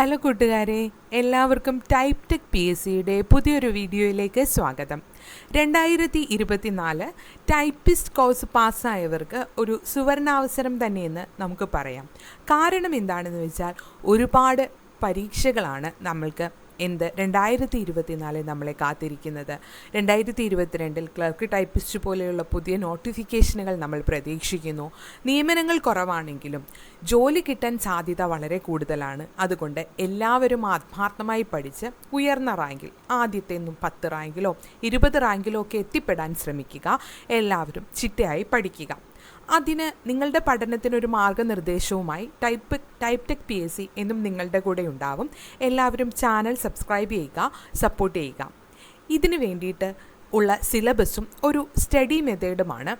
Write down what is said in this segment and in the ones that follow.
Hello കൂട്ടുകാരെ എല്ലാവർക്കും type tech P S സിയുടെ പുതിയൊരു വീഡിയോയിലേക്ക് സ്വാഗതം. രണ്ടായിരത്തി ഇരുപത്തിനാല് ടൈപ്പിസ്റ്റ് കോഴ്സ് പാസ്സായവർക്ക് ഒരു സുവർണാവസരം തന്നെയെന്ന് നമുക്ക് പറയാം. കാരണം എന്താണെന്ന് വെച്ചാൽ ഒരുപാട് പരീക്ഷകളാണ് നമ്മൾക്ക് എന്ത്? രണ്ടായിരത്തി ഇരുപത്തിനാലിൽ നമ്മളെ കാത്തിരിക്കുന്നത്. രണ്ടായിരത്തി ഇരുപത്തിരണ്ടിൽ ക്ലർക്ക് ടൈപ്പിസ്റ്റ് പോലെയുള്ള പുതിയ നോട്ടിഫിക്കേഷനുകൾ നമ്മൾ പ്രതീക്ഷിക്കുന്നു. നിയമനങ്ങൾ കുറവാണെങ്കിലും ജോലി കിട്ടാൻ സാധ്യത വളരെ കൂടുതലാണ്. അതുകൊണ്ട് എല്ലാവരും ആത്മാർത്ഥമായി പഠിച്ച് ഉയർന്ന റാങ്കിൽ ആദ്യത്തെ പത്ത് റാങ്കിലോ ഇരുപത് റാങ്കിലോ ഒക്കെ എത്തിപ്പെടാൻ ശ്രമിക്കുക. എല്ലാവരും ചിട്ടയായി പഠിക്കുക. അതിന് നിങ്ങളുടെ പഠനത്തിനൊരു മാർഗനിർദ്ദേശവുമായി type type tech P S C എന്നും നിങ്ങളുടെ കൂടെ ഉണ്ടാവും. എല്ലാവരും ചാനൽ സബ്സ്ക്രൈബ് ചെയ്യുക സപ്പോർട്ട് ചെയ്യുക. ഇതിനു വേണ്ടിയിട്ട് ഉള്ള സിലബസും ഒരു സ്റ്റഡി മെത്തേഡുമാണ്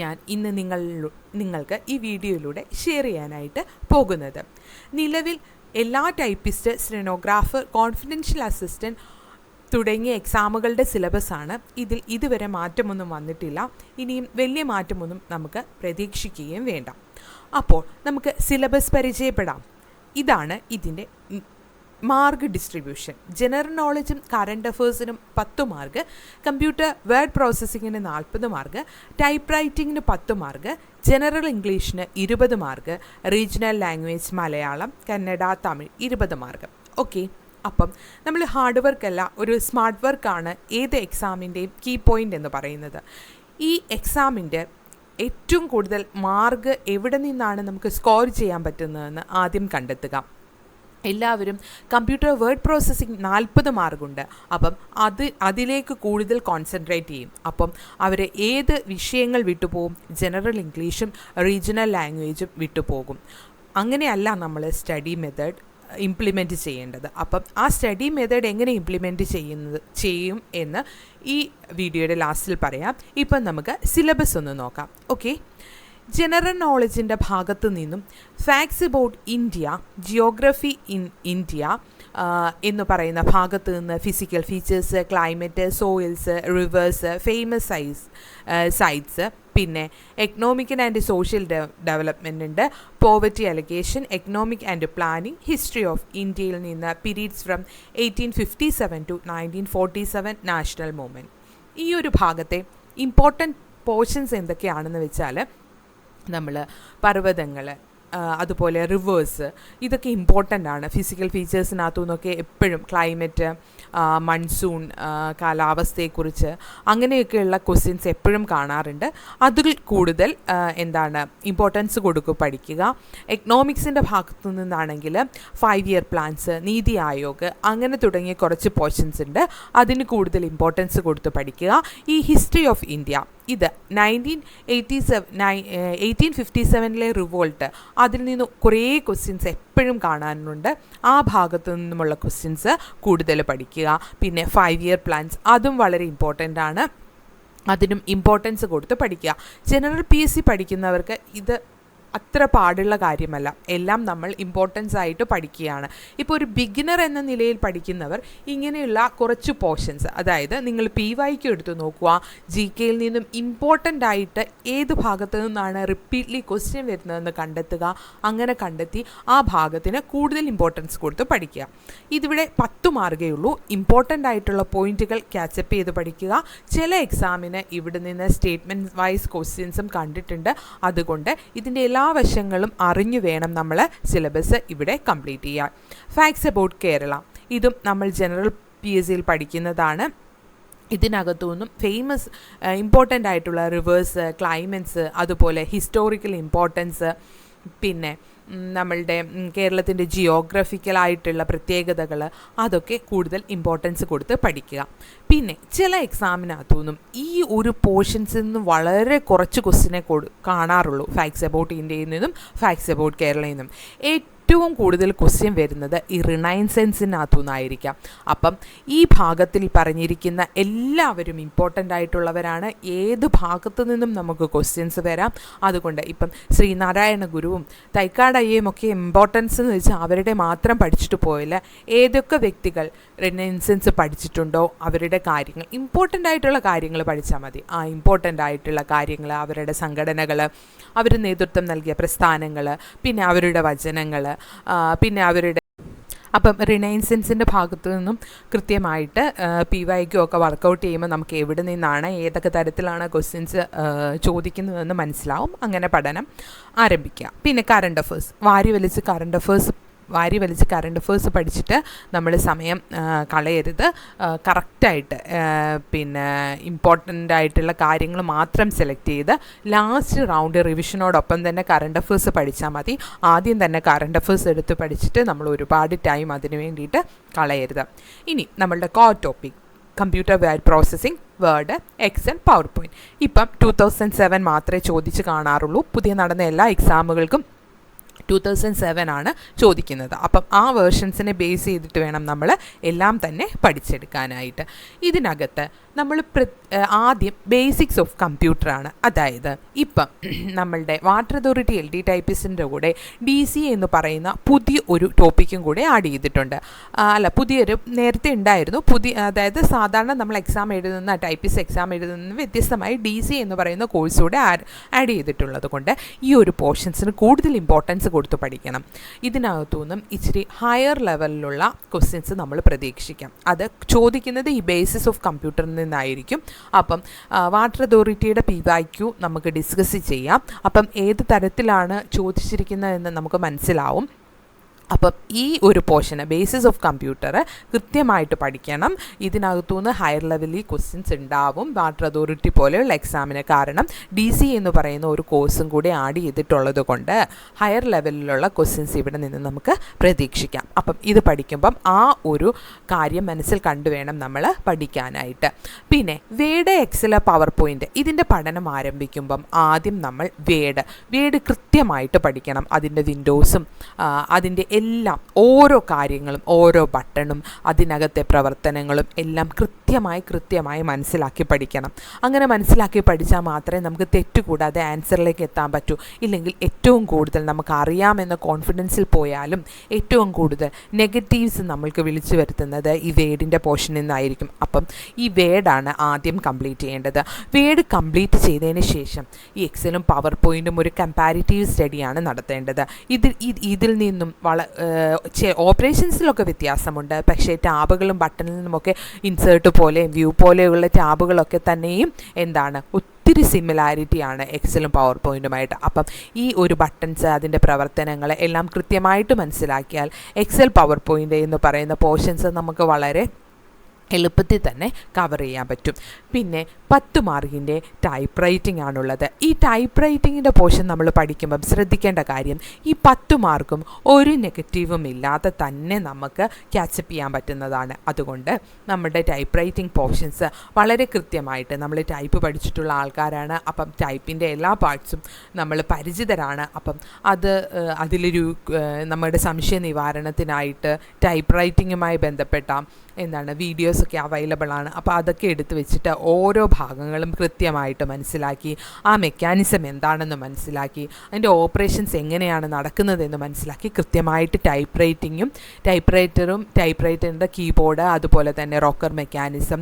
ഞാൻ ഇന്ന് നിങ്ങൾ നിങ്ങൾക്ക് ഈ വീഡിയോയിലൂടെ ഷെയർ ചെയ്യാനായിട്ട് പോകുന്നത്. നിലവിൽ എല്ലാ ടൈപ്പിസ്റ്റ് സ്റ്റെനോഗ്രാഫർ കോൺഫിഡൻഷ്യൽ അസിസ്റ്റന്റ് തുടങ്ങിയ എക്സാമുകളുടെ സിലബസാണ് ഇതിൽ ഇതുവരെ മാറ്റമൊന്നും വന്നിട്ടില്ല. ഇനിയും വലിയ മാറ്റമൊന്നും നമുക്ക് പ്രതീക്ഷിക്കുകയും വേണ്ട. അപ്പോൾ നമുക്ക് സിലബസ് പരിചയപ്പെടാം. ഇതാണ് ഇതിന്റെ മാർക്ക് ഡിസ്ട്രിബ്യൂഷൻ ജനറൽ നോളജും കറണ്ട് അഫേഴ്സിനും പത്ത് മാർക്ക് കമ്പ്യൂട്ടർ വേർഡ് പ്രോസസ്സിങ്ങിന് നാൽപ്പത് മാർക്ക് ടൈപ്പ് റൈറ്റിങ്ങിന് പത്ത് മാർക്ക് ജനറൽ ഇംഗ്ലീഷിന് ഇരുപത് mark regional language Malayalam Kannada Tamil ഇരുപത് മാർക്ക് ഓക്കെ അപ്പം നമ്മൾ ഹാർഡ് വർക്കല്ല ഒരു സ്മാർട്ട് വർക്കാണ് ഏത് എക്സാമിന്റെയും കീ പോയിന്റ് എന്ന് പറയുന്നത്. ഈ എക്സാമിന്റെ ഏറ്റവും കൂടുതൽ മാർക്ക് എവിടെ നിന്നാണ് നമുക്ക് സ്കോർ ചെയ്യാൻ പറ്റുന്നതെന്ന് ആദ്യം കണ്ടെത്തുക. എല്ലാവരും കമ്പ്യൂട്ടർ വേർഡ് പ്രോസസ്സിംഗ് നാൽപ്പത് മാർക്കുണ്ട് അപ്പം അത് അതിലേക്ക് കൂടുതൽ കോൺസെൻട്രേറ്റ് ചെയ്യും. അപ്പം അവർ ഏത് വിഷയങ്ങൾ വിട്ടുപോകും? ജനറൽ ഇംഗ്ലീഷും റീജിയണൽ ലാംഗ്വേജും വിട്ടുപോകും. അങ്ങനെയല്ല നമ്മൾ സ്റ്റഡി മെത്തേഡ് ഇംപ്ലിമെന്റ് ചെയ്യേണ്ടത്. അപ്പം ആ സ്റ്റഡി മെത്തേഡ് എങ്ങനെ ഇംപ്ലിമെന്റ് ചെയ്യുന്നത് ചെയ്യും എന്ന് ഈ വീഡിയോയുടെ ലാസ്റ്റിൽ പറയാം. ഇപ്പം നമുക്ക് സിലബസ് ഒന്ന് നോക്കാം. ഓക്കെ ജനറൽ നോളജിന്റെ ഭാഗത്തു നിന്നും facts about India geography in India എന്ന് പറയുന്ന ഭാഗത്ത് നിന്ന് physical features climate soils rivers famous size sites പിന്നെ എക്കണോമിക്കൽ ആൻഡ് സോഷ്യൽ ഡെവലപ്മെന്റ് ഉണ്ട്. Poverty alleviation economic and planning history of ഇന്ത്യയിൽ നിന്ന് periods from eighteen fifty seven to nineteen forty seven national movement ഈ ഒരു ഭാഗത്തെ ഇമ്പോർട്ടന്റ് പോർഷൻസ് എന്തൊക്കെയാണെന്ന് വെച്ചാൽ നമ്മൾ പർവതങ്ങൾ അതുപോലെ റിവേഴ്സ് ഇതൊക്കെ ഇമ്പോർട്ടന്റ് ആണ്. ഫിസിക്കൽ ഫീച്ചേഴ്സിനകത്തു നിന്നൊക്കെ എപ്പോഴും ക്ലൈമറ്റ് മൺസൂൺ കാലാവസ്ഥയെക്കുറിച്ച് അങ്ങനെയൊക്കെയുള്ള ക്വസ്റ്റ്യൻസ് എപ്പോഴും കാണാറുണ്ട്. അതിൽ കൂടുതൽ എന്താണ് ഇമ്പോർട്ടൻസ് കൊടുക്കുക പഠിക്കുക. എക്കണോമിക്സിന്റെ ഭാഗത്തു നിന്നാണെങ്കിൽ five year plans NITI Aayog അങ്ങനെ തുടങ്ങിയ കുറച്ച് പോർഷൻസ് ഉണ്ട്. അതിന് കൂടുതൽ ഇമ്പോർട്ടൻസ് കൊടുത്ത് പഠിക്കുക. ഈ ഹിസ്റ്ററി ഓഫ് ഇന്ത്യ ഇത് nineteen eighty seven nine eighteen fifty സെവനിലെ revolt അതിൽ നിന്ന് കുറേ ക്വസ്റ്റ്യൻസ് എപ്പോഴും കാണാനുണ്ട്. ആ ഭാഗത്തു നിന്നുമുള്ള ക്വസ്റ്റ്യൻസ് കൂടുതൽ പഠിക്കുക. പിന്നെ ഫൈവ് ഇയർ പ്ലാൻസ് അതും വളരെ ഇമ്പോർട്ടന്റ് ആണ്. അതിനും ഇമ്പോർട്ടൻസ് കൊടുത്ത് പഠിക്കുക. ജനറൽ പി എസ് സി പഠിക്കുന്നവർക്ക് ഇത് അത്ര പാടുള്ള കാര്യമല്ല. എല്ലാം നമ്മൾ ഇമ്പോർട്ടൻസ് ആയിട്ട് പഠിക്കുകയാണ്. ഇപ്പോൾ ഒരു ബിഗിനർ എന്ന നിലയിൽ പഠിക്കുന്നവർ ഇങ്ങനെയുള്ള കുറച്ച് പോർഷൻസ് അതായത് നിങ്ങൾ പി വൈക്ക് എടുത്ത് നോക്കുക. ജി കെയിൽ നിന്നും ഇമ്പോർട്ടന്റ് ആയിട്ട് ഏത് ഭാഗത്തു നിന്നാണ് റിപ്പീറ്റ്ലി ക്വസ്റ്റ്യൻ വരുന്നതെന്ന് കണ്ടെത്തുക. അങ്ങനെ കണ്ടെത്തി ആ ഭാഗത്തിന് കൂടുതൽ ഇമ്പോർട്ടൻസ് കൊടുത്ത് പഠിക്കുക. ഇതിവിടെ പത്ത് മാർഗേ ഉള്ളൂ. ഇമ്പോർട്ടന്റ് ആയിട്ടുള്ള പോയിന്റുകൾ ക്യാച്ചപ്പ് ചെയ്ത് പഠിക്കുക. ചില എക്സാമിന് ഇവിടെ നിന്ന് സ്റ്റേറ്റ്മെന്റ് വൈസ് ക്വസ്റ്റ്യൻസും കണ്ടിട്ടുണ്ട്. അതുകൊണ്ട് ഇതിന്റെ എല്ലാ വശങ്ങളും അറിഞ്ഞു വേണം നമ്മൾ സിലബസ് ഇവിടെ കംപ്ലീറ്റ് ചെയ്യാൻ. ഫാക്ട്സ് അബൌട്ട് കേരള ഇതും നമ്മൾ ജനറൽ പി എസ് സിയിൽ പഠിക്കുന്നതാണ്. ഇതിനകത്തു നിന്നും ഫേമസ് ഇമ്പോർട്ടന്റ് ആയിട്ടുള്ള റിവേഴ്സ് ക്ലൈമറ്റ്സ് അതുപോലെ ഹിസ്റ്റോറിക്കൽ ഇമ്പോർട്ടൻസ് പിന്നെ നമ്മളുടെ കേരളത്തിന്റെ ജിയോഗ്രഫിക്കലായിട്ടുള്ള പ്രത്യേകതകൾ അതൊക്കെ കൂടുതൽ ഇമ്പോർട്ടൻസ് കൊടുത്ത് പഠിക്കുക. പിന്നെ ചില എക്സാമിനകത്തുനിന്നും ഈ ഒരു പോർഷൻസിൽ നിന്നും വളരെ കുറച്ച് ക്വസ്റ്റിനെ കൊടു കാണാറുള്ളൂ. ഫാക്സ് അബൌട്ട് ഇന്ത്യയിൽ നിന്നും ഫാക്സ് അബൌട്ട് കേരളയിൽ നിന്നും. ഏറ്റവും കൂടുതൽ ക്വസ്റ്റ്യൻ വരുന്നത് ഈ റിനൈൻസെൻസിനകത്തു നിന്നായിരിക്കാം അപ്പം ഈ ഭാഗത്തിൽ പറഞ്ഞിരിക്കുന്ന എല്ലാവരും ഇമ്പോർട്ടന്റ് ആയിട്ടുള്ളവരാണ്. ഏത് ഭാഗത്തു നിന്നും നമുക്ക് ക്വസ്റ്റ്യൻസ് വരാം? അതുകൊണ്ട് ഇപ്പം ശ്രീനാരായണ ഗുരുവും തൈക്കാട് അയ്യയും ഒക്കെ ഇമ്പോർട്ടൻസ് എന്ന് വെച്ചാൽ അവരുടെ മാത്രം പഠിച്ചിട്ട് പോയില്ല. ഏതൊക്കെ വ്യക്തികൾ റിനൈൻസെൻസ് പഠിച്ചിട്ടുണ്ടോ? അവരുടെ കാര്യങ്ങൾ ഇമ്പോർട്ടന്റ് ആയിട്ടുള്ള കാര്യങ്ങൾ പഠിച്ചാൽ മതി. ആ ഇമ്പോർട്ടന്റ് ആയിട്ടുള്ള കാര്യങ്ങൾ അവരുടെ സംഘടനകൾ അവർ നേതൃത്വം നൽകിയ പ്രസ്ഥാനങ്ങൾ പിന്നെ അവരുടെ വചനങ്ങൾ പിന്നെ അവരുടെ അപ്പം റിനൈൻസൻസിന്റെ ഭാഗത്തു നിന്നും കൃത്യമായിട്ട് പി വൈക്കും ഒക്കെ വർക്കൗട്ട് ചെയ്യുമ്പോൾ നമുക്ക് എവിടെ നിന്നാണ് ഏതൊക്കെ തരത്തിലാണ് ക്വസ്റ്റ്യൻസ് ചോദിക്കുന്നതെന്ന് മനസ്സിലാവും. അങ്ങനെ പഠനം ആരംഭിക്കുക. പിന്നെ കറണ്ട് അഫേഴ്സ് വാരി വലിച്ച് കറണ്ട് അഫേഴ്സ് വാരി വലിച്ച് കറണ്ട് അഫേഴ്സ് പഠിച്ചിട്ട് നമ്മൾ സമയം കളയരുത്. കറക്റ്റായിട്ട് പിന്നെ ഇമ്പോർട്ടന്റ് ആയിട്ടുള്ള കാര്യങ്ങൾ മാത്രം സെലക്ട് ചെയ്ത് ലാസ്റ്റ് റൗണ്ട് റിവിഷനോടൊപ്പം തന്നെ കറണ്ട് അഫേഴ്സ് പഠിച്ചാൽ മതി. ആദ്യം തന്നെ കറണ്ട് അഫേഴ്സ് എടുത്ത് പഠിച്ചിട്ട് നമ്മൾ ഒരുപാട് ടൈം അതിന് വേണ്ടിയിട്ട് കളയരുത്. ഇനി നമ്മളുടെ കോ topic computer word processing word excel PowerPoint ഇപ്പം ടു തൗസൻഡ് സെവൻ മാത്രമേ ചോദിച്ച് കാണാറുള്ളൂ. പുതിയ നടന്ന എല്ലാ എക്സാമുകൾക്കും ടു തൗസൻഡ് സെവൻ ആണ് ചോദിക്കുന്നത്. അപ്പം ആ വേർഷൻസിനെ ബേസ് ചെയ്തിട്ട് വേണം നമ്മൾ എല്ലാം തന്നെ പഠിച്ചെടുക്കാനായിട്ട്. ഇതിനകത്ത് നമ്മൾ ആദ്യം ബേസിക്സ് ഓഫ് കമ്പ്യൂട്ടറാണ് അതായത് ഇപ്പം നമ്മളുടെ വാട്ടർ അതോറിറ്റി എൽ ഡി ടൈപ്പിസ്റ്റിന്റെ കൂടെ ഡി സി എന്ന് പറയുന്ന പുതിയ ഒരു ടോപ്പിക്കും കൂടെ ആഡ് ചെയ്തിട്ടുണ്ട്. അല്ല പുതിയൊരു നേരത്തെ ഉണ്ടായിരുന്നു. പുതിയ അതായത് സാധാരണ നമ്മൾ എക്സാം എഴുതുന്ന ടൈപ്പിസ്റ്റ് എക്സാം എഴുതുന്ന വ്യത്യസ്തമായി ഡി സി എന്ന് പറയുന്ന കോഴ്സ് കൂടെ ആഡ് ചെയ്തിട്ടുള്ളത് കൊണ്ട് ഈ ഒരു പോർഷൻസിന് കൂടുതൽ ഇമ്പോർട്ടൻസ് കൊടുത്ത് പഠിക്കണം. ഇതിനകത്തുനിന്നും ഇച്ചിരി ഹയർ ലെവലിലുള്ള ക്വസ്റ്റ്യൻസ് നമ്മൾ പ്രതീക്ഷിക്കാം. അത് ചോദിക്കുന്നത് ഈ ബേസിസ് ഓഫ് കമ്പ്യൂട്ടറിൽ നിന്നായിരിക്കും. അപ്പം വാട്ടർ അതോറിറ്റിയുടെ പി വൈ ക്യു നമുക്ക് ഡിസ്കസ് ചെയ്യാം. അപ്പം ഏത് തരത്തിലാണ് ചോദിച്ചിരിക്കുന്നതെന്ന് നമുക്ക് മനസ്സിലാവും. അപ്പം ഈ ഒരു പോർഷന് ബേസിസ് ഓഫ് കമ്പ്യൂട്ടർ കൃത്യമായിട്ട് പഠിക്കണം. ഇതിനകത്തുനിന്ന് ഹയർ ലെവലിൽ ക്വസ്റ്റ്യൻസ് ഉണ്ടാവും. വാട്ടർ അതോറിറ്റി പോലെയുള്ള എക്സാമിന് കാരണം ഡി സി എന്ന് പറയുന്ന ഒരു കോഴ്സും കൂടി ആഡ് ചെയ്തിട്ടുള്ളത് കൊണ്ട് ഹയർ ലെവലിലുള്ള ക്വസ്റ്റ്യൻസ് ഇവിടെ നിന്ന് നമുക്ക് പ്രതീക്ഷിക്കാം. അപ്പം ഇത് പഠിക്കുമ്പം ആ ഒരു കാര്യം മനസ്സിൽ കണ്ടുവേണം നമ്മൾ പഠിക്കാനായിട്ട്. പിന്നെ വേഡ് എക്സൽ പവർ പോയിന്റ് ഇതിന്റെ പഠനം ആരംഭിക്കുമ്പം ആദ്യം നമ്മൾ വേഡ് വേഡ് കൃത്യമായിട്ട് പഠിക്കണം. അതിന്റെ വിൻഡോസും അതിന്റെ എല്ലാം ഓരോ കാര്യങ്ങളും ഓരോ ബട്ടണും അതിനകത്തെ പ്രവർത്തനങ്ങളും എല്ലാം കൃത്യമായി കൃത്യമായി മനസ്സിലാക്കി പഠിക്കണം. അങ്ങനെ മനസ്സിലാക്കി പഠിച്ചാൽ മാത്രമേ നമുക്ക് തെറ്റുകൂടാതെ ആൻസറിലേക്ക് എത്താൻ പറ്റൂ. ഇല്ലെങ്കിൽ ഏറ്റവും കൂടുതൽ നമുക്ക് അറിയാമെന്ന കോൺഫിഡൻസിൽ പോയാലും ഏറ്റവും കൂടുതൽ നെഗറ്റീവ്സ് നമ്മൾക്ക് വിളിച്ചു വരുത്തുന്നത് ഈ വേഡിന്റെ പോർഷനിൽ നിന്നായിരിക്കും. അപ്പം ഈ വേഡാണ് ആദ്യം കംപ്ലീറ്റ് ചെയ്യേണ്ടത്. വേഡ് കംപ്ലീറ്റ് ചെയ്തതിന് ശേഷം ഈ എക്സലും പവർ പോയിന്റും ഒരു കമ്പാരിറ്റീവ് സ്റ്റഡിയാണ് നടത്തേണ്ടത്. ഇതിൽ ഇതിൽ നിന്നും വള ഓപ്പറേഷൻസിലൊക്കെ വ്യത്യാസമുണ്ട്. പക്ഷേ ടാബുകളും ബട്ടണിൽ നിന്നുമൊക്കെ ഇൻസേർട്ട് പോലെയും വ്യൂ പോലെയുള്ള ടാബുകളൊക്കെ തന്നെയും എന്താണ് ഒത്തിരി സിമിലാരിറ്റിയാണ് എക്സലും പവർ പോയിന്റുമായിട്ട് അപ്പം ഈ ഒരു ബട്ടൺസ് അതിന്റെ പ്രവർത്തനങ്ങൾ എല്ലാം കൃത്യമായിട്ട് മനസ്സിലാക്കിയാൽ എക്സൽ പവർ പോയിന്റ് എന്ന് പറയുന്ന പോർഷൻസ് നമുക്ക് വളരെ എളുപ്പത്തിൽ തന്നെ കവർ ചെയ്യാൻ പറ്റും. പിന്നെ പത്ത് മാർക്കിന്റെ ടൈപ്പ് റൈറ്റിംഗ് ആണുള്ളത്. ഈ ടൈപ്പ് റൈറ്റിങ്ങിന്റെ പോർഷൻ നമ്മൾ പഠിക്കുമ്പം ശ്രദ്ധിക്കേണ്ട കാര്യം ഈ പത്ത് മാർക്കും ഒരു നെഗറ്റീവും ഇല്ലാതെ തന്നെ നമുക്ക് ക്യാച്ചപ്പ് ചെയ്യാൻ പറ്റുന്നതാണ്. അതുകൊണ്ട് നമ്മുടെ ടൈപ്പ് റൈറ്റിംഗ് പോർഷൻസ് വളരെ കൃത്യമായിട്ട് നമ്മൾ ടൈപ്പ് പഠിച്ചിട്ടുള്ള ആൾക്കാരാണ്. അപ്പം ടൈപ്പിന്റെ എല്ലാ പാർട്സും നമ്മൾ പരിചിതരാണ്. അപ്പം അത് അതിലൊരു നമ്മുടെ സംശയ നിവാരണത്തിനായിട്ട് ടൈപ്പ് റൈറ്റിങ്ങുമായി ബന്ധപ്പെട്ട എന്താണ് വീഡിയോസൊക്കെ അവൈലബിൾ ആണ്. അപ്പോൾ അതൊക്കെ എടുത്ത് വെച്ചിട്ട് ഓരോ ഭാഗങ്ങളും കൃത്യമായിട്ട് മനസ്സിലാക്കി ആ മെക്കാനിസം എന്താണെന്ന് മനസ്സിലാക്കി അതിന്റെ ഓപ്പറേഷൻസ് എങ്ങനെയാണ് നടക്കുന്നതെന്ന് മനസ്സിലാക്കി കൃത്യമായിട്ട് ടൈപ്പ് റൈറ്റിങ്ങും ടൈപ്പ് റൈറ്ററും ടൈപ്പ് റൈറ്ററിന്റെ കീബോർഡ് അതുപോലെ തന്നെ റോക്കർ മെക്കാനിസം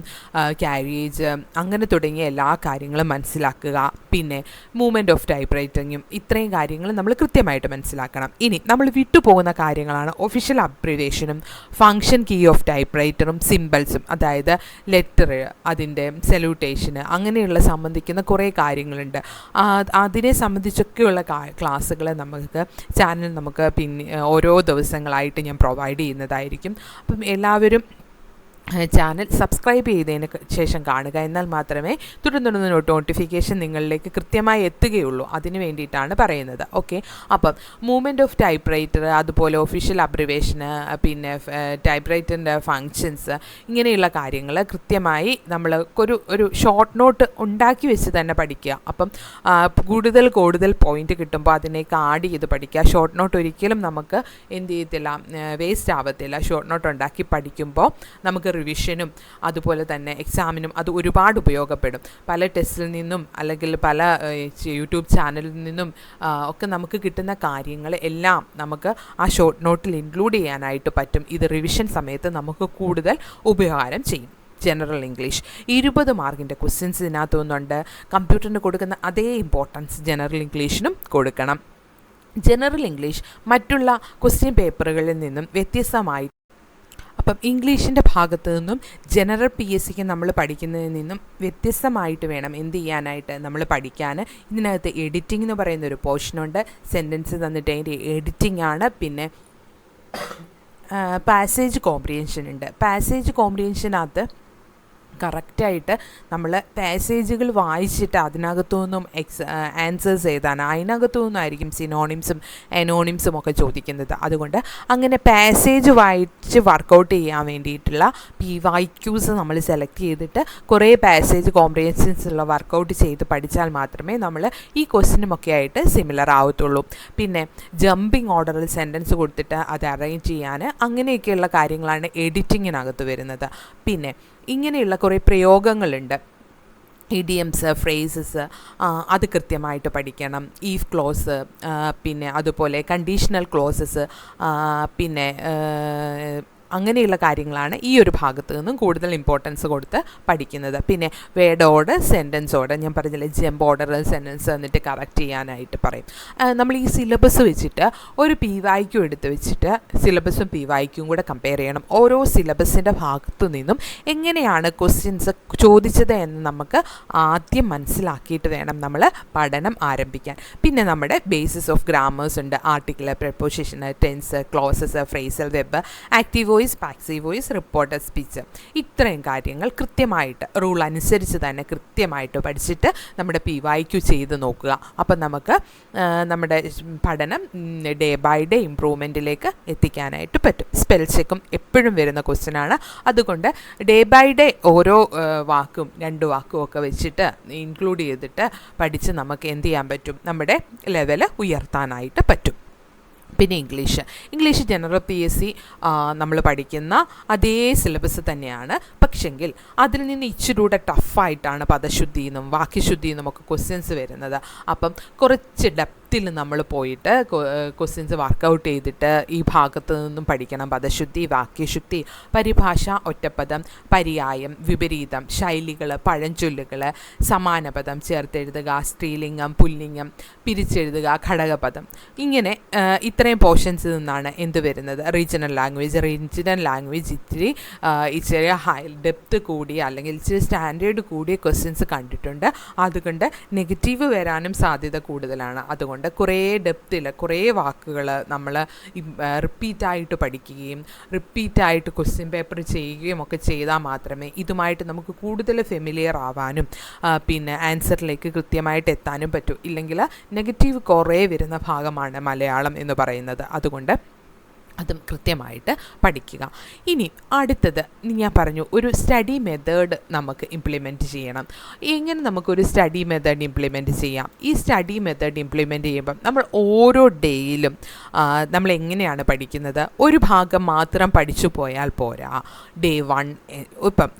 ക്യാരിയേജ് അങ്ങനെ തുടങ്ങിയ എല്ലാ കാര്യങ്ങളും മനസ്സിലാക്കുക. പിന്നെ മൂവ്മെന്റ് ഓഫ് ടൈപ്പ് റൈറ്റിങ്ങും ഇത്രയും കാര്യങ്ങൾ നമ്മൾ കൃത്യമായിട്ട് മനസ്സിലാക്കണം. ഇനി നമ്മൾ വിട്ടുപോകുന്ന കാര്യങ്ങളാണ് ഒഫീഷ്യൽ അപ്രിവേഷനും ഫങ്ഷൻ കീ ഓഫ് ടൈപ്പ് റൈറ്ററും സിമ്പിൾസും അതായത് ലെറ്റർ അതിന്റെ സെല്യൂട്ടേഷന് അങ്ങനെയുള്ള സംബന്ധിക്കുന്ന കുറേ കാര്യങ്ങളുണ്ട്. അതിനെ സംബന്ധിച്ചൊക്കെയുള്ള ക്ലാസ്സുകൾ നമുക്ക് ചാനൽ നമുക്ക് പിന്നെ ഓരോ ദിവസങ്ങളായിട്ട് ഞാൻ പ്രൊവൈഡ് ചെയ്യുന്നതായിരിക്കും. അപ്പം എല്ലാവരും ചാനൽ സബ്സ്ക്രൈബ് ചെയ്തതിന് ശേഷം കാണുക. എന്നാൽ മാത്രമേ തുടർന്നുള്ള നോട്ടിഫിക്കേഷൻ നിങ്ങളിലേക്ക് കൃത്യമായി എത്തുകയുള്ളൂ. അതിന് വേണ്ടിയിട്ടാണ് പറയുന്നത്. ഓക്കെ അപ്പം മൂവ്മെന്റ് ഓഫ് ടൈപ്പ് റൈറ്റർ അതുപോലെ ഒഫീഷ്യൽ അബ്രിവേഷന് പിന്നെ ടൈപ്പ് റൈറ്ററിന്റെ ഫങ്ഷൻസ് ഇങ്ങനെയുള്ള കാര്യങ്ങൾ കൃത്യമായി നമ്മൾ ഒരു ഒരു ഷോർട്ട് നോട്ട് ഉണ്ടാക്കി വെച്ച് തന്നെ പഠിക്കുക. അപ്പം കൂടുതൽ കൂടുതൽ പോയിന്റ് കിട്ടുമ്പോൾ അതിനേക്ക് ആഡ് ചെയ്ത് പഠിക്കുക. ഷോർട്ട് നോട്ട് ഒരിക്കലും നമുക്ക് എന്ത് ചെയ്യത്തില്ല വേസ്റ്റ് ആവത്തില്ല. ഷോർട്ട് നോട്ട് ഉണ്ടാക്കി പഠിക്കുമ്പോൾ നമുക്ക് റിവിഷനും അതുപോലെ തന്നെ എക്സാമിനും അത് ഒരുപാട് ഉപയോഗപ്പെടും. പല ടെസ്റ്റിൽ നിന്നും അല്ലെങ്കിൽ പല യൂട്യൂബ് ചാനലിൽ നിന്നും ഒക്കെ നമുക്ക് കിട്ടുന്ന കാര്യങ്ങൾ എല്ലാം നമുക്ക് ആ ഷോർട്ട് നോട്ടിൽ ഇൻക്ലൂഡ് ചെയ്യാനായിട്ട് പറ്റും. ഇത് റിവിഷൻ സമയത്ത് നമുക്ക് കൂടുതൽ ഉപകാരം ചെയ്യും. ജനറൽ ഇംഗ്ലീഷ് ഇരുപത് മാർക്കിന്റെ ക്വസ്റ്റ്യൻസ് ഇതിനകത്ത് വന്നുണ്ട് കമ്പ്യൂട്ടറിന് കൊടുക്കുന്ന അതേ ഇമ്പോർട്ടൻസ് ജനറൽ ഇംഗ്ലീഷിനും കൊടുക്കണം. ജനറൽ ഇംഗ്ലീഷ് മറ്റുള്ള ക്വസ്റ്റ്യൻ പേപ്പറുകളിൽ നിന്നും വ്യത്യസ്തമായി അപ്പം ഇംഗ്ലീഷിന്റെ ഭാഗത്തു നിന്നും ജനറൽ പി എസ് സിക്ക് നമ്മൾ പഠിക്കുന്നതിൽ നിന്നും വ്യത്യസ്തമായിട്ട് വേണം എന്ത് ചെയ്യാനായിട്ട് നമ്മൾ പഠിക്കാൻ. ഇതിനകത്ത് എഡിറ്റിംഗ് എന്ന് പറയുന്ന ഒരു പോർഷനുണ്ട് സെന്റൻസ് തന്നിട്ട് അതിന്റെ എഡിറ്റിംഗ് ആണ്. പിന്നെ പാസേജ് കോംപ്രിയൻഷൻ ഉണ്ട്. പാസേജ് കോംപ്രിഹെൻഷനകത്ത് കറക്റ്റായിട്ട് നമ്മൾ പാസേജുകൾ വായിച്ചിട്ട് അതിനകത്തു നിന്നും എക്സ് ആൻസേഴ്സ് എഴുതാൻ അതിനകത്തു നിന്നായിരിക്കും സിനോണിംസും എനോണിംസും ഒക്കെ ചോദിക്കുന്നത്. അതുകൊണ്ട് അങ്ങനെ പാസേജ് വായിച്ച് വർക്കൗട്ട് ചെയ്യാൻ വേണ്ടിയിട്ടുള്ള പി വൈ ക്യൂസ് നമ്മൾ സെലക്ട് ചെയ്തിട്ട് കുറേ പാസേജ് കോംപ്രിഹെൻഷൻസ് ഉള്ള വർക്കൗട്ട് ചെയ്ത് പഠിച്ചാൽ മാത്രമേ നമ്മൾ ഈ ക്വസ്റ്റിനുമൊക്കെ ആയിട്ട് സിമിലർ ആവത്തുള്ളൂ. പിന്നെ ജമ്പിങ് ഓർഡറിൽ സെന്റൻസ് കൊടുത്തിട്ട് അത് അറേഞ്ച് ചെയ്യാൻ അങ്ങനെയൊക്കെയുള്ള കാര്യങ്ങളാണ് എഡിറ്റിങ്ങിനകത്ത് വരുന്നത്. പിന്നെ ഇങ്ങനെയുള്ള കുറേ പ്രയോഗങ്ങളുണ്ട്. ഇഡിയംസ് ഫ്രേസസ് അത് കൃത്യമായിട്ട് പഠിക്കണം. ഈഫ് ക്ലോസ് പിന്നെ അതുപോലെ കണ്ടീഷണൽ ക്ലോസസ് പിന്നെ അങ്ങനെയുള്ള കാര്യങ്ങളാണ് ഈ ഒരു ഭാഗത്ത് നിന്നും കൂടുതൽ ഇമ്പോർട്ടൻസ് കൊടുത്ത് പഠിക്കുന്നത്. പിന്നെ വേഡ് ഓർഡർ സെന്റൻസ് ഓർഡർ ഞാൻ പറഞ്ഞില്ലേ ജെമ്പ് ഓർഡറിൽ സെന്റൻസ് എന്നിട്ട് കറക്റ്റ് ചെയ്യാനായിട്ട് പറയും. നമ്മൾ ഈ സിലബസ് വെച്ചിട്ട് ഒരു പി വായിക്കും എടുത്ത് വെച്ചിട്ട് സിലബസും പി വായിക്കും കൂടെ കമ്പയർ ചെയ്യണം. ഓരോ സിലബസിന്റെ ഭാഗത്തു നിന്നും എങ്ങനെയാണ് ക്വസ്റ്റ്യൻസ് ചോദിച്ചത് എന്ന് നമുക്ക് ആദ്യം മനസ്സിലാക്കിയിട്ട് വേണം നമ്മൾ പഠനം ആരംഭിക്കാൻ. പിന്നെ നമ്മുടെ ബേസിസ് ഓഫ് ഗ്രാമേഴ്സ് ഉണ്ട്. Article preposition tense clauses phrasal verb active voice passive voice reported speech ഇത്രയും കാര്യങ്ങൾ കൃത്യമായിട്ട് റൂൾ അനുസരിച്ച് തന്നെ കൃത്യമായിട്ട് പഠിച്ചിട്ട് നമ്മുടെ പി വായിക്കു ചെയ്ത് നോക്കുക. അപ്പം നമുക്ക് നമ്മുടെ പഠനം ഡേ ബൈ ഡേ ഇമ്പ്രൂവ്മെന്റിലേക്ക് എത്തിക്കാനായിട്ട് പറ്റും. സ്പെൽ ചെക്കും എപ്പോഴും വരുന്ന ക്വസ്റ്റ്യനാണ് അതുകൊണ്ട് ഡേ ബൈ ഡേ ഓരോ വാക്കും രണ്ട് വാക്കും ഒക്കെ വെച്ചിട്ട് ഇൻക്ലൂഡ് ചെയ്തിട്ട് പഠിച്ച് നമുക്ക് എന്ത് ചെയ്യാൻ പറ്റും? നമ്മുടെ ലെവൽ ഉയർത്താനായിട്ട് പറ്റും. പിന്നെ English. English general P S C നമ്മൾ പഠിക്കുന്ന അതേ സിലബസ് തന്നെയാണ്. പക്ഷെങ്കിൽ അതിൽ നിന്ന് ഇച്ചിരി കൂടെ ടഫായിട്ടാണ് പദശുദ്ധിയിൽ നിന്നും വാക്യശുദ്ധിയിൽ നിന്നും ഒക്കെ ക്വസ്റ്റ്യൻസ് വരുന്നത്. അപ്പം കുറച്ച് ഡെപ്തിൽ നമ്മൾ പോയിട്ട് ക്വസ്റ്റ്യൻസ് വർക്കൗട്ട് ചെയ്തിട്ട് ഈ ഭാഗത്ത് നിന്നും പഠിക്കണം. പദശുദ്ധി വാക്യശുദ്ധി പരിഭാഷ ഒറ്റപ്പദം പര്യായം വിപരീതം ശൈലികൾ പഴഞ്ചൊല്ലുകൾ സമാനപദം ചേർത്തെഴുതുക സ്ത്രീലിംഗം പുല്ലിംഗം പിരിച്ചെഴുതുക ഘടകപദം. ഇങ്ങനെ ഇത്രയും പോർഷൻസിൽ നിന്നാണ് എന്ത് വരുന്നത്? റീജിയണൽ ലാംഗ്വേജ് റീജിയണൽ ലാംഗ്വേജ് ഇത്തിരി ഇച്ചിരി ഹൈ ഡെപ്ത് കൂടി അല്ലെങ്കിൽ ഇച്ചിരി സ്റ്റാൻഡേർഡ് കൂടിയ ക്വസ്റ്റ്യൻസ് കണ്ടിട്ടുണ്ട്. അതുകൊണ്ട് നെഗറ്റീവ് വരാനും സാധ്യത കൂടുതലാണ്. അതുകൊണ്ട് കുറേ ഡെപ്തിൽ കുറേ വാക്കുകൾ നമ്മൾ റിപ്പീറ്റായിട്ട് പഠിക്കുകയും റിപ്പീറ്റായിട്ട് ക്വസ്റ്റ്യൻ പേപ്പർ ചെയ്യുകയും ഒക്കെ ചെയ്താൽ മാത്രമേ ഇതുമായിട്ട് നമുക്ക് കൂടുതൽ ഫെമിലിയർ ആവാനും പിന്നെ ആൻസറിലേക്ക് കൃത്യമായിട്ട് എത്താനും പറ്റൂ. ഇല്ലെങ്കിൽ നെഗറ്റീവ് കുറേ വരുന്ന ഭാഗമാണ് മലയാളം എന്ന് പറയുന്നത്. അതുകൊണ്ട് അതും കൃത്യമായിട്ട് പഠിക്കുക. ഇനി അടുത്തത് ഞാൻ പറഞ്ഞു ഒരു സ്റ്റഡി മെത്തേഡ് നമുക്ക് ഇംപ്ലിമെന്റ് ചെയ്യണം. എങ്ങനെ നമുക്കൊരു സ്റ്റഡി മെത്തേഡ് ഇംപ്ലിമെന്റ് ചെയ്യാം? ഈ സ്റ്റഡി മെത്തേഡ് ഇംപ്ലിമെന്റ് ചെയ്യുമ്പം നമ്മൾ ഓരോ ഡേയിലും നമ്മൾ എങ്ങനെയാണ് പഠിക്കുന്നത്? ഒരു ഭാഗം മാത്രം പഠിച്ചു പോയാൽ പോരാ. ഡേ വൺ ഇപ്പം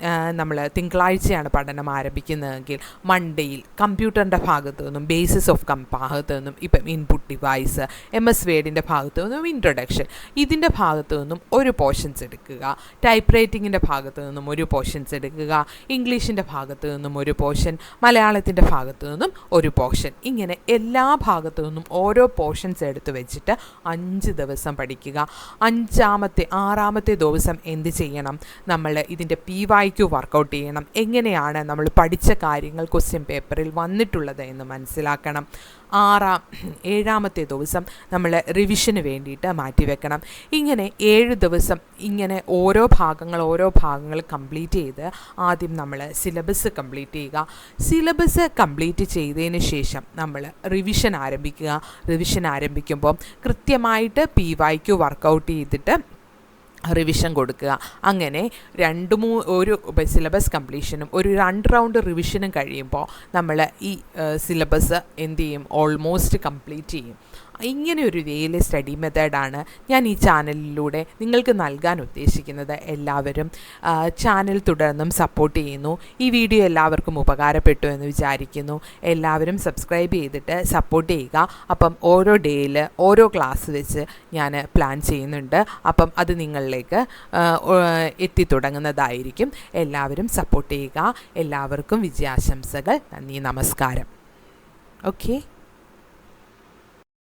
നമ്മൾ തിങ്കളാഴ്ചയാണ് പഠനം ആരംഭിക്കുന്നതെങ്കിൽ മൺഡേയിൽ കമ്പ്യൂട്ടറിന്റെ ഭാഗത്തു നിന്നും ബേസിസ് ഓഫ് കം ഭാഗത്തു നിന്നും ഇപ്പം ഇൻപുട്ട് ഡിവൈസ് എം എസ് വേഡിന്റെ ഭാഗത്തു നിന്നും ഇൻട്രൊഡക്ഷൻ ഇതിന്റെ ഭാഗത്തു നിന്നും ഒരു പോർഷൻസ് എടുക്കുക. ടൈപ്പ് റൈറ്റിങ്ങിന്റെ ഭാഗത്തു നിന്നും ഒരു പോർഷൻസ് എടുക്കുക. ഇംഗ്ലീഷിന്റെ ഭാഗത്തു നിന്നും ഒരു പോർഷൻ മലയാളത്തിന്റെ ഭാഗത്തു നിന്നും ഒരു പോർഷൻ ഇങ്ങനെ എല്ലാ ഭാഗത്തു നിന്നും ഓരോ പോർഷൻസ് എടുത്തു വെച്ചിട്ട് അഞ്ച് ദിവസം പഠിക്കുക. അഞ്ചാമത്തെ ആറാമത്തെ ദിവസം എന്ത് ചെയ്യണം? നമ്മൾ ഇതിന്റെ പി വായിക്കു വർക്കൗട്ട് ചെയ്യണം. എങ്ങനെയാണ് നമ്മൾ പഠിച്ച കാര്യങ്ങൾ ക്വസ്റ്റ്യൻ പേപ്പറിൽ വന്നിട്ടുള്ളത് എന്ന് മനസ്സിലാക്കണം. ആറാം ഏഴാമത്തെ ദിവസം നമ്മൾ റിവിഷന് വേണ്ടിയിട്ട് മാറ്റിവെക്കണം ഇങ്ങനെ ഏഴ് ദിവസം ഇങ്ങനെ ഓരോ ഭാഗങ്ങൾ ഓരോ ഭാഗങ്ങൾ കംപ്ലീറ്റ് ചെയ്ത് ആദ്യം നമ്മൾ സിലബസ് കംപ്ലീറ്റ് ചെയ്യുക. സിലബസ് കംപ്ലീറ്റ് ചെയ്തതിന് ശേഷം നമ്മൾ റിവിഷൻ ആരംഭിക്കുക. റിവിഷൻ ആരംഭിക്കുമ്പോൾ കൃത്യമായിട്ട് പി വൈക്ക് വർക്കൗട്ട് ചെയ്തിട്ട് റിവിഷൻ കൊടുക്കുക. അങ്ങനെ രണ്ട് മൂ ഒരു സിലബസ് കംപ്ലീഷനും ഒരു രണ്ട് റൗണ്ട് റിവിഷനും കഴിയുമ്പോൾ നമ്മൾ ഈ സിലബസ് എന്ത് ചെയ്യും? ഓൾമോസ്റ്റ് കംപ്ലീറ്റ് ചെയ്യും. ഇങ്ങനെ ഒരു വേയിലെ സ്റ്റഡി മെത്തേഡാണ് ഞാൻ ഈ ചാനലിലൂടെ നിങ്ങൾക്ക് നൽകാൻ ഉദ്ദേശിക്കുന്നത്. എല്ലാവരും ചാനൽ തുടർന്നും സപ്പോർട്ട് ചെയ്യുന്നു. ഈ വീഡിയോ എല്ലാവർക്കും ഉപകാരപ്പെട്ടു എന്ന് വിചാരിക്കുന്നു. എല്ലാവരും സബ്സ്ക്രൈബ് ചെയ്തിട്ട് സപ്പോർട്ട് ചെയ്യുക. അപ്പം ഓരോ ഡേയിൽ ഓരോ ക്ലാസ് വെച്ച് ഞാൻ പ്ലാൻ ചെയ്യുന്നുണ്ട്. അപ്പം അത് നിങ്ങളിലേക്ക് എത്തിത്തുടങ്ങുന്നതായിരിക്കും എല്ലാവരും സപ്പോർട്ട് ചെയ്യുക. എല്ലാവർക്കും വിജയാശംസകൾ. നന്ദി നമസ്കാരം. ഓക്കെ